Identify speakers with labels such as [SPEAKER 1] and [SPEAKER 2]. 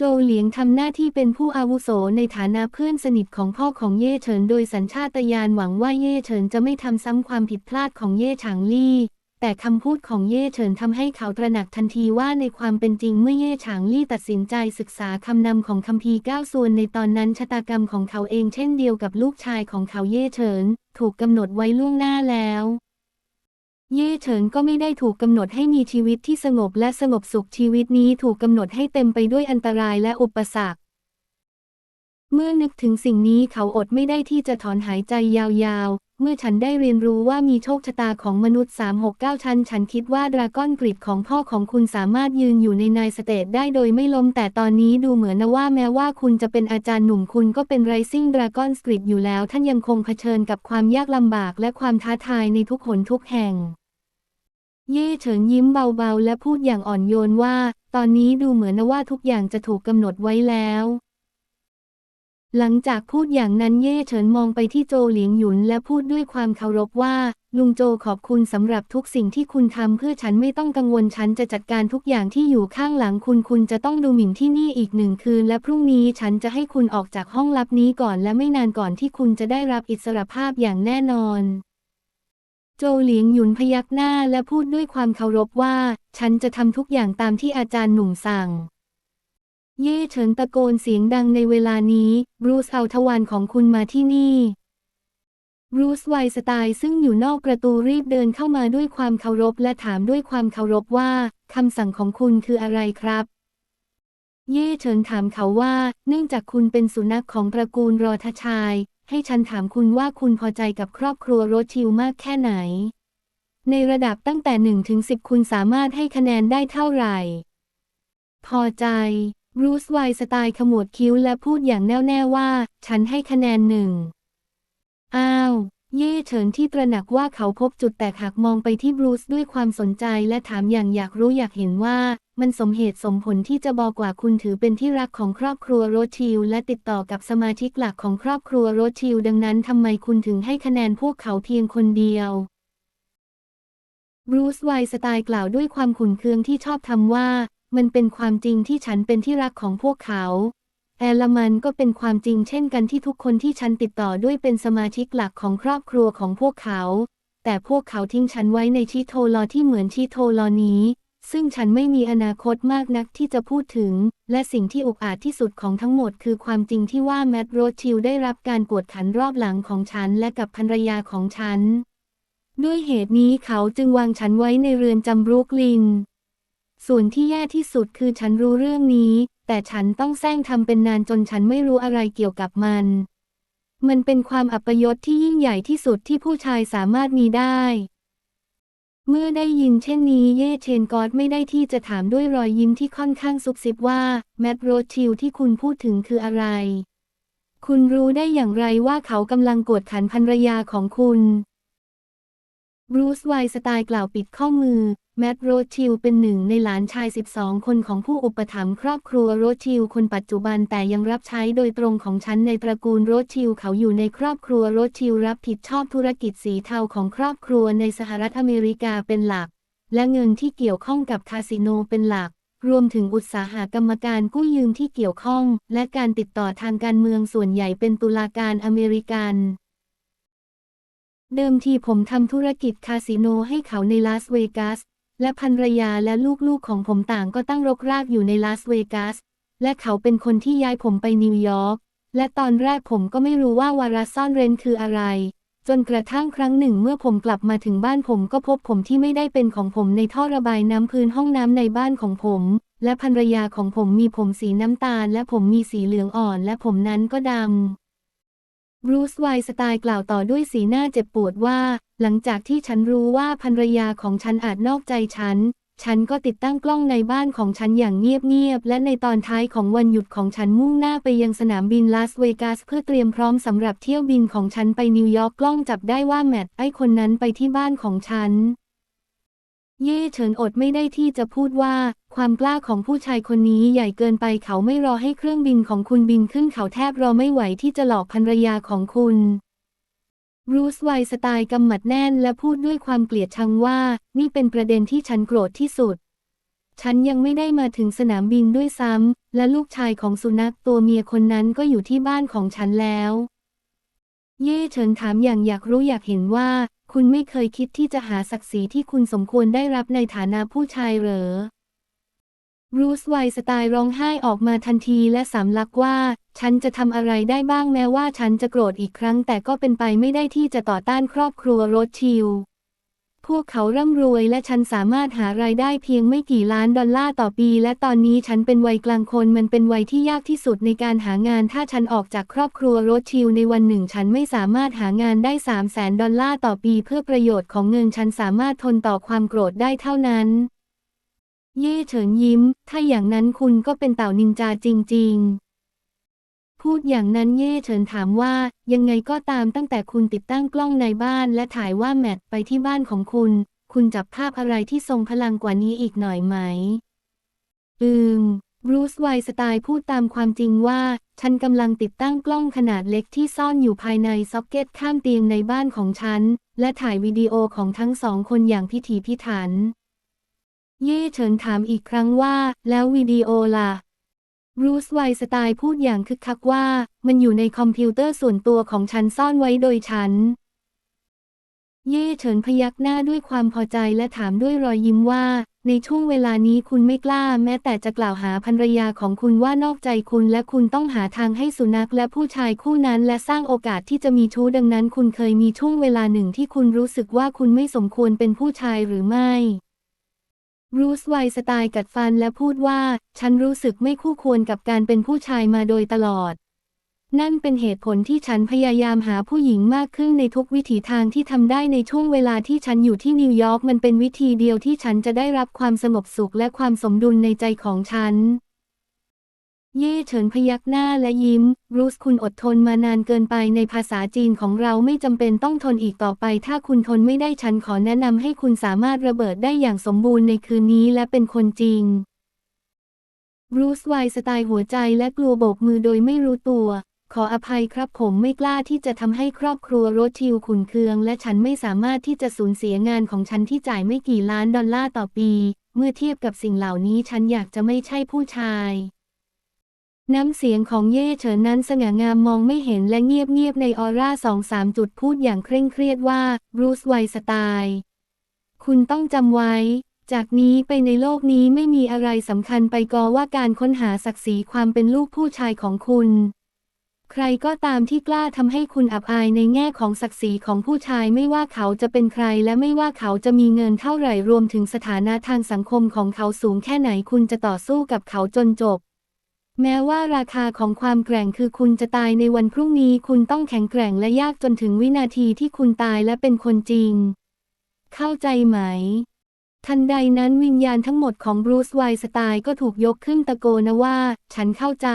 [SPEAKER 1] โจเหลียงทำหน้าที่เป็นผู้อาวุโสในฐานะเพื่อนสนิทของพ่อของเย่เฉินโดยสัญชาตญาณหวังว่าเย่เฉินจะไม่ทำซ้ำความผิดพลาดของเย่ฉางลี่ แต่คำพูดของเย่เฉินทำให้เขาตระหนักทันทีว่าในความเป็นจริงเมื่อเย่ฉางลี่ตัดสินใจศึกษาคำนำของคัมภีร์เก้าส่วนในตอนนั้นชะตากรรมของเขาเองเช่นเดียวกับลูกชายของเขาเย่เฉิน ถูกกำหนดไว้ล่วงหน้าแล้ว เย่เฉินก็ไม่ได้ถูกกำหนดให้มีชีวิตที่สงบและสงบสุขชีวิตนี้ถูกกำหนดให้เต็มไปด้วยอันตรายและอุปสรรค เมื่อนึกถึงสิ่งนี้เขาอดไม่ได้ที่จะถอนหายใจยาวๆ เมื่อฉันได้เรียนรู้ว่ามีโชคชะตาของมนุษย์ 369 ชั้น ฉันคิดว่าดราก้อนกริดของพ่อของคุณสามารถยืนอยู่ในนายสเตทได้โดยไม่ล้มแต่ตอนนี้ดูเหมือนนะว่าแม้ว่าคุณจะเป็นอาจารย์หนุ่มคุณก็เป็นไรซิ่งดราก้อนกริดอยู่แล้ว ท่านยังคงเผชิญกับความยากลำบากและความท้าทายในทุกหนทุกแห่ง เย่เฉินยิ้มเบาๆ และพูดอย่างอ่อนโยนว่า ตอนนี้ดูเหมือนนะว่าทุกอย่างจะถูกกำหนดไว้แล้ว หลังจากพูดอย่างนั้นเย่เฉินมองไปที่โจเหลียงหยุนและพูดด้วยความเคารพว่า ลุงโจขอบคุณสำหรับทุกสิ่งที่คุณทำเพื่อฉันไม่ต้องกังวลฉันจะจัดการทุกอย่างที่อยู่ข้างหลังคุณคุณจะต้องดูหมิ่นที่นี่อีกหนึ่งคืน และพรุ่งนี้ฉันจะให้คุณออกจากห้องลับนี้ก่อนและไม่นานก่อนที่คุณจะได้รับอิสรภาพอย่างแน่นอน โจเหลียงหยุนพยักหน้าและพูดด้วยความเคารพว่า ฉันจะทำทุกอย่างตามที่อาจารย์หนุ่มสั่ง เย่เฉินตะโกนเสียงดังในเวลานี้บรูซเอาทวารของคุณมาที่นี่บรูซไวสไตล์ซึ่งอยู่นอกประตูรีบเดินเข้ามาด้วยความเคารพและถามด้วยความเคารพว่าคำสั่งของคุณคืออะไรครับ เย่เฉินถามเขาว่า เนื่องจากคุณเป็นสุนัขของตระกูลรอทชาย ให้ฉันถามคุณว่าคุณพอใจกับครอบครัวโรชิลมากแค่ไหน ในระดับตั้งแต่1ถึง10 คุณสามารถให้คะแนนได้เท่าไหร่ พอใจบรูซไวสไตล์ขมวดคิ้วและพูดอย่างแน่วแน่ว่า ฉันให้คะแนนหนึ่ง อ้าว เย่เฉินที่ตระหนักว่าเขาพบจุดแตกหักมองไปที่บรูซด้วยความสนใจและถามอย่างอยากรู้อยากเห็นว่า มันสมเหตุสมผลที่จะบอกว่าคุณถือเป็นที่รักของครอบครัวโรชิลและติดต่อกับสมาชิกหลักของครอบครัวโรชิลดังนั้นทำไมคุณถึงให้คะแนนพวกเขาเพียงคนเดียวบรูซไวสไตล์กล่าวด้วยความขุ่นเคืองที่ชอบทำว่า มันเป็นความจริงที่ฉันเป็นที่รักของพวกเขา แอลลมันก็เป็นความจริงเช่นกันที่ทุกคนที่ฉันติดต่อด้วยเป็นสมาชิกหลักของครอบครัวของพวกเขา แต่พวกเขาทิ้งฉันไว้ในชีโทลอที่เหมือนชีโทลอนี้ ซึ่งฉันไม่มีอนาคตมากนักที่จะพูดถึง และสิ่งที่อุกอาจที่สุดของทั้งหมดคือความจริงที่ว่าแมดโรชิลได้รับการกวดขันรอบหลังของฉันและกับภรรยาของฉัน ด้วยเหตุนี้เขาจึงวางฉันไว้ในเรือนจำบรุกลิน ส่วนที่แย่ที่สุดคือฉันรู้เรื่องนี้ แต่ฉันต้องแซงทำเป็นนานจนฉันไม่รู้อะไรเกี่ยวกับมัน มันเป็นความอัปยศที่ยิ่งใหญ่ที่สุดที่ผู้ชายสามารถมีได้ เมื่อได้ยินเช่นนี้เย่เชนกอดไม่ได้ที่จะถามด้วยรอยยิ้มที่ค่อนข้างซุบซิบว่าแมดโรชิลที่คุณพูดถึงคืออะไร คุณรู้ได้อย่างไรว่าเขากำลังกวดขันภรรยาของคุณ บรูซไวสไตล์กล่าวปิดข้อมือ แมดโรชิลเป็นหนึ่งในหลานชาย 12 คนของผู้อุปถัมภ์ครอบครัวโรชิลคนปัจจุบันแต่ยังรับใช้โดยตรงของฉันในตระกูลโรชิลเขาอยู่ในครอบครัวโรชิลรับผิดชอบธุรกิจสีเทาของครอบครัวในสหรัฐอเมริกาเป็นหลัก และเงินที่เกี่ยวข้องกับคาสิโนเป็นหลัก รวมถึงอุตสาหกรรมการกู้ยืมที่เกี่ยวข้อง และการติดต่อทางการเมืองส่วนใหญ่เป็นตุลาการอเมริกัน เดิมทีผมทำธุรกิจคาสิโนให้เขาในลาสเวกัส และภรรยาและลูกๆของผมต่างก็ตั้งรกรากอยู่ในลาสเวกัส และเขาเป็นคนที่ย้ายผมไปนิวยอร์ก และตอนแรกผมก็ไม่รู้ว่าวาระซ่อนเร้นคืออะไร จนกระทั่งครั้งหนึ่งเมื่อผมกลับมาถึงบ้านผมก็พบผมที่ไม่ได้เป็นของผมในท่อระบายน้ำพื้นห้องน้ำในบ้านของผม และภรรยาของผมมีผมสีน้ำตาล และผมมีสีเหลืองอ่อน และผมนั้นก็ดำ บรูซไวสไตล์กล่าวต่อด้วยสีหน้าเจ็บปวดว่า หลังจากที่ฉันรู้ว่าภรรยาของฉันอาจนอกใจฉัน ฉันก็ติดตั้งกล้องในบ้านของฉันอย่างเงียบๆ และในตอนท้ายของวันหยุดของฉันมุ่งหน้าไปยังสนามบินลาสเวกัสเพื่อเตรียมพร้อมสำหรับเที่ยวบินของฉันไปนิวยอร์กกล้องจับได้ว่าแมทไอคนนั้นไปที่บ้านของฉัน เย่เฉินอดไม่ได้ที่จะพูดว่า ความกล้าของผู้ชายคนนี้ใหญ่เกินไปเขาไม่รอให้เครื่องบินของคุณบินขึ้นเขาแทบรอไม่ไหวที่จะหลอกภรรยาของคุณรูซไวสไตล์กำหมัดแน่นและพูดด้วยความเกลียดชังว่า นี่เป็นประเด็นที่ฉันโกรธที่สุด ฉันยังไม่ได้มาถึงสนามบินด้วยซ้ำ และลูกชายของสุนัขตัวเมียคนนั้นก็อยู่ที่บ้านของฉันแล้ว เย่เฉินถามอย่างอยากรู้อยากเห็นว่า คุณไม่เคยคิดที่จะหาศักดิ์ศรีที่คุณสมควรได้รับในฐานะผู้ชายเหรอ รูสไวสไตล์ร้องไห้ออกมาทันทีและสำลักว่า ฉันจะทำอะไรได้บ้างแม้ว่าฉันจะโกรธอีกครั้ง แต่ก็เป็นไปไม่ได้ที่จะต่อต้านครอบครัวโรดชิลพวกเขาร่ำรวยและฉันสามารถหารายได้เพียงไม่กี่ล้านดอลลาร์ต่อปี และตอนนี้ฉันเป็นวัยกลางคนมันเป็นวัยที่ยากที่สุดในการหางาน ถ้าฉันออกจากครอบครัวโรดชิลในวันหนึ่ง ฉันไม่สามารถหางานได้3 0 0แสนดอลลาร์ต่อปี เพื่อประโยชน์ของเงินฉันสามารถทนต่อความโกรธได้เท่านั้น เย่เฉินยิ้ม ถ้าอย่างนั้นคุณก็เป็นเต่านินจาจริง ๆ พูดอย่างนั้นเย่เฉินถามว่า ยังไงก็ตามตั้งแต่คุณติดตั้งกล้องในบ้านและถ่ายว่าแมทไปที่บ้านของคุณ คุณจับภาพอะไรที่ทรงพลังกว่านี้อีกหน่อยไหม อืมบรูซไวสไตล์พูดตามความจริงว่า ฉันกำลังติดตั้งกล้องขนาดเล็กที่ซ่อนอยู่ภายในซ็อกเก็ตข้างเตียงในบ้านของฉัน และถ่ายวิดีโอของทั้งสองคนอย่างพิถีพิถัน เย่เฉินถามอีกครั้งว่า แล้ววิดีโอล่ะรูสไวสไตล์พูดอย่างคึกคักว่า มันอยู่ในคอมพิวเตอร์ส่วนตัวของฉันซ่อนไว้โดยฉัน เย่เฉินพยักหน้าด้วยความพอใจและถามด้วยรอยยิ้มว่า ในช่วงเวลานี้คุณไม่กล้า แม้แต่จะกล่าวหาภรรยาของคุณว่านอกใจคุณ และคุณต้องหาทางให้สุนัขและผู้ชายคู่นั้น และสร้างโอกาสที่จะมีชู้ดังนั้น คุณเคยมีช่วงเวลาหนึ่งที่คุณรู้สึกว่าคุณไม่สมควรเป็นผู้ชายหรือไม่ รูสไวสไตล์กัดฟันและพูดว่า ฉันรู้สึกไม่คู่ควรกับการเป็นผู้ชายมาโดยตลอด นั่นเป็นเหตุผลที่ฉันพยายามหาผู้หญิงมากขึ้นในทุกวิถีทางที่ทำได้ในช่วงเวลาที่ฉันอยู่ที่นิวยอร์กมันเป็นวิธีเดียวที่ฉันจะได้รับความสงบสุขและความสมดุลในใจของฉัน เย่เฉินพยักหน้าและยิ้ม รูสคุณอดทนมานานเกินไปในภาษาจีนของเราไม่จำเป็นต้องทนอีกต่อไป ถ้าคุณทนไม่ได้ฉันขอแนะนำให้คุณสามารถระเบิดได้อย่างสมบูรณ์ในคืนนี้และเป็นคนจริง รูสไวสไตล์หัวใจและกลัวโบกมือโดยไม่รู้ตัว ขออภัยครับผมไม่กล้าที่จะทำให้ครอบครัวโรสทิลขุนเคือง และฉันไม่สามารถที่จะสูญเสียงานของฉันที่จ่ายไม่กี่ล้านดอลลาร์ต่อปี เมื่อเทียบกับสิ่งเหล่านี้ฉันอยากจะไม่ใช่ผู้ชาย น้ำเสียงของเย่เฉินนั้นสง่างามมองไม่เห็นและเงียบๆในออร่าสองสามจุดพูดอย่างเคร่งเครียดว่าบรูซไวสไตล์คุณต้องจำไว้ จากนี้ไปในโลกนี้ไม่มีอะไรสำคัญไปกอว่าการค้นหาศักดิ์ศรีความเป็นลูกผู้ชายของคุณ ใครก็ตามที่กล้าทำให้คุณอับอายในแง่ของศักดิ์ศรีของผู้ชายไม่ว่าเขาจะเป็นใครและไม่ว่าเขาจะมีเงินเท่าไหร่รวมถึงสถานะทางสังคมของเขาสูงแค่ไหนคุณจะต่อสู้กับเขาจนจบ แม้ว่าราคาของความแกร่งคือคุณจะตายในวันพรุ่งนี้ คุณต้องแข็งแกร่งและยากจนถึงวินาทีที่คุณตายและเป็นคนจริง เข้าใจไหม ทันใดนั้นวิญญาณทั้งหมดของบรูซไวน์สไตล์ก็ถูกยกขึ้นตะโกนว่า ฉันเข้าใจ